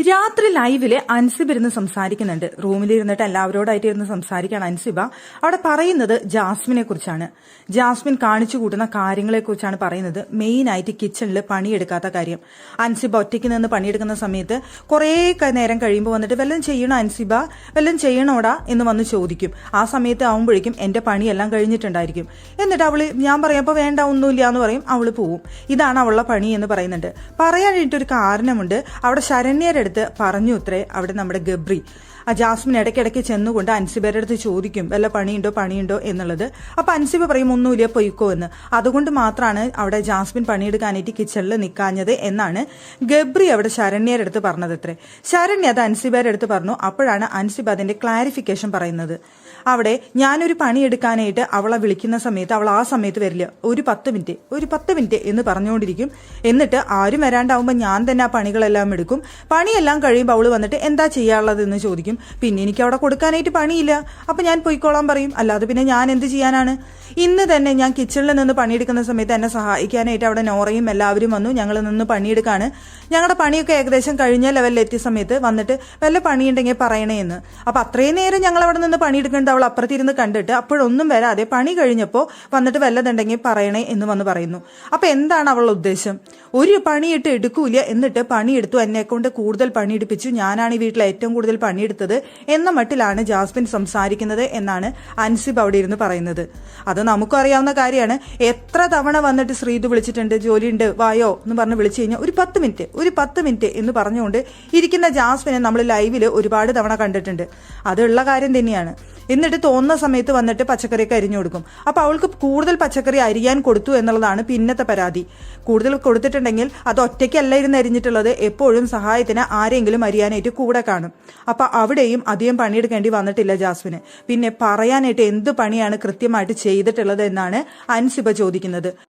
രാത്രി ലൈവിൽ അൻസിബ് ഇരുന്ന് സംസാരിക്കുന്നുണ്ട്. റൂമിൽ ഇരുന്നിട്ട് എല്ലാവരോടായിട്ട് ഇരുന്ന് സംസാരിക്കുകയാണ് അൻസിബ. അവിടെ പറയുന്നത് ജാസ്മിനെ കുറിച്ചാണ്. ജാസ്മിൻ കാണിച്ചു കൂട്ടുന്ന കാര്യങ്ങളെ കുറിച്ചാണ് പറയുന്നത്. മെയിൻ ആയിട്ട് കിച്ചണിൽ പണിയെടുക്കാത്ത കാര്യം. അൻസിബ ഒറ്റയ്ക്ക് നിന്ന് പണിയെടുക്കുന്ന സമയത്ത് കുറേ നേരം കഴിയുമ്പോൾ വന്നിട്ട് വല്ലതും ചെയ്യണോ അൻസിബ? വല്ലതും ചെയ്യണോടാ? എന്ന് വന്ന് ചോദിക്കും. ആ സമയത്ത് ആവുമ്പോഴേക്കും എന്റെ പണിയെല്ലാം കഴിഞ്ഞിട്ടുണ്ടായിരിക്കും. എന്നിട്ട് അവൾ ഞാൻ പറയാം വേണ്ട ഒന്നുമില്ല എന്ന് പറയും. അവൾ പോവും. ഇതാണ് അവളുടെ പണി എന്ന് പറയുന്നുണ്ട്. പറയാനായിട്ടൊരു കാരണമുണ്ട്. അവിടെ ശരണ്യരുടെ അടുത്ത് പറഞ്ഞു അത്രേ അവിടെ നമ്മുടെ ഗബ്രി. ആ ജാസ്മിൻ ഇടയ്ക്കിടയ്ക്ക് ചെന്നുകൊണ്ട് അൻസിബയുടെ അടുത്ത് ചോദിക്കും വല്ല പണിയുണ്ടോ പണിയുണ്ടോ എന്നുള്ളത്. അപ്പൊ അൻസിബ പറയും ഒന്നുമില്ല പൊയ്ക്കോ എന്ന്. അതുകൊണ്ട് മാത്രമാണ് അവിടെ ജാസ്മിൻ പണിയെടുക്കാനായിട്ട് കിച്ചണിൽ നിൽക്കാഞ്ഞത് എന്നാണ് ഗബ്രി അവിടെ ശരണ്യയുടെ അടുത്ത് പറഞ്ഞത് അത്രേ ശരണ്യ അത് അൻസിബയുടെ അടുത്ത് പറഞ്ഞു. അപ്പോഴാണ് അൻസിബ അതിന്റെ ക്ലാരിഫിക്കേഷൻ പറയുന്നത്. അവിടെ ഞാനൊരു പണിയെടുക്കാനായിട്ട് അവളെ വിളിക്കുന്ന സമയത്ത് അവൾ ആ സമയത്ത് വരില്ല. ഒരു പത്ത് മിനിറ്റ് ഒരു പത്ത് മിനിറ്റ് എന്ന് പറഞ്ഞുകൊണ്ടിരിക്കും. എന്നിട്ട് ആരും വരാണ്ടാവുമ്പോൾ ഞാൻ തന്നെ ആ പണികളെല്ലാം എടുക്കും. പണിയെല്ലാം കഴിയുമ്പോൾ അവൾ വന്നിട്ട് എന്താ ചെയ്യാനുള്ളത് എന്ന് ചോദിക്കും. പിന്നെ എനിക്ക് അവിടെ കൊടുക്കാനായിട്ട് പണിയില്ല. അപ്പൊ ഞാൻ പോയിക്കോളാൻ പറയും. അല്ലാതെ പിന്നെ ഞാൻ എന്ത് ചെയ്യാനാണ്? ഇന്ന് തന്നെ ഞാൻ കിച്ചണിൽ നിന്ന് പണിയെടുക്കുന്ന സമയത്ത് എന്നെ സഹായിക്കാനായിട്ട് അവിടെ നോറയും എല്ലാവരും വന്നു. ഞങ്ങൾ നിന്ന് പണിയെടുക്കാണ്. ഞങ്ങളുടെ പണിയൊക്കെ ഏകദേശം കഴിഞ്ഞ ലെവലിൽ എത്തിയ സമയത്ത് വന്നിട്ട് വല്ല പണിയുണ്ടെങ്കിൽ പറയണേ എന്ന്. അപ്പൊ അത്രയും നേരം ഞങ്ങൾ അവിടെ നിന്ന് പണിയെടുക്കേണ്ടത് അവൾ അപ്പുറത്തിരുന്ന് കണ്ടിട്ട് അപ്പോഴൊന്നും വരാതെ പണി കഴിഞ്ഞപ്പോൾ വന്നിട്ട് വല്ലതുണ്ടെങ്കിൽ പറയണേ എന്ന് വന്ന് പറയുന്നു. അപ്പൊ എന്താണ് അവളുടെ ഉദ്ദേശം? ഒരു പണിയിട്ട് എടുക്കൂല എന്നിട്ട് പണിയെടുത്തു എന്നെ കൊണ്ട് കൂടുതൽ പണിയെടുപ്പിച്ചു. ഞാനാണ് ഈ വീട്ടിൽ ഏറ്റവും കൂടുതൽ പണിയെടുത്തത് എന്ന മട്ടിലാണ് ജാസ്മിൻ സംസാരിക്കുന്നത് എന്നാണ് അൻസിബ് അവിടെ ഇരുന്ന് പറയുന്നത്. അത് നമുക്കും അറിയാവുന്ന കാര്യമാണ്. എത്ര തവണ വന്നിട്ട് ശ്രീതു വിളിച്ചിട്ടുണ്ട് ജോലിയുണ്ട് വായോ എന്ന് പറഞ്ഞ് വിളിച്ചു കഴിഞ്ഞാൽ ഒരു പത്ത് മിനിറ്റ് ഒരു പത്ത് മിനിറ്റ് എന്ന് പറഞ്ഞുകൊണ്ട് ഇരിക്കുന്ന ജാസ്മിനെ നമ്മൾ ലൈവിൽ ഒരുപാട് തവണ കണ്ടിട്ടുണ്ട്. അതുള്ള കാര്യം തന്നെയാണ്. എന്നിട്ട് തോന്നുന്ന സമയത്ത് വന്നിട്ട് പച്ചക്കറിയൊക്കെ അരിഞ്ഞു കൊടുക്കും. അപ്പൊ അവൾക്ക് കൂടുതൽ പച്ചക്കറി അരിയാൻ കൊടുത്തു എന്നുള്ളതാണ് പിന്നത്തെ പരാതി. കൂടുതൽ കൊടുത്തിട്ടുണ്ടെങ്കിൽ അത് ഒറ്റയ്ക്കല്ല ഇരുന്ന് അരിഞ്ഞിട്ടുള്ളത്. എപ്പോഴും സഹായത്തിന് ആരെങ്കിലും അരിയാനായിട്ട് കൂടെ കാണും. അപ്പൊ അവിടെയും അധികം പണിയെടുക്കേണ്ടി വന്നിട്ടില്ല ജാസ്മിന്. പിന്നെ പറയാനായിട്ട് എന്ത് പണിയാണ് കൃത്യമായിട്ട് ചെയ്തിട്ടുള്ളത് എന്നാണ് അൻസിബ ചോദിക്കുന്നത്.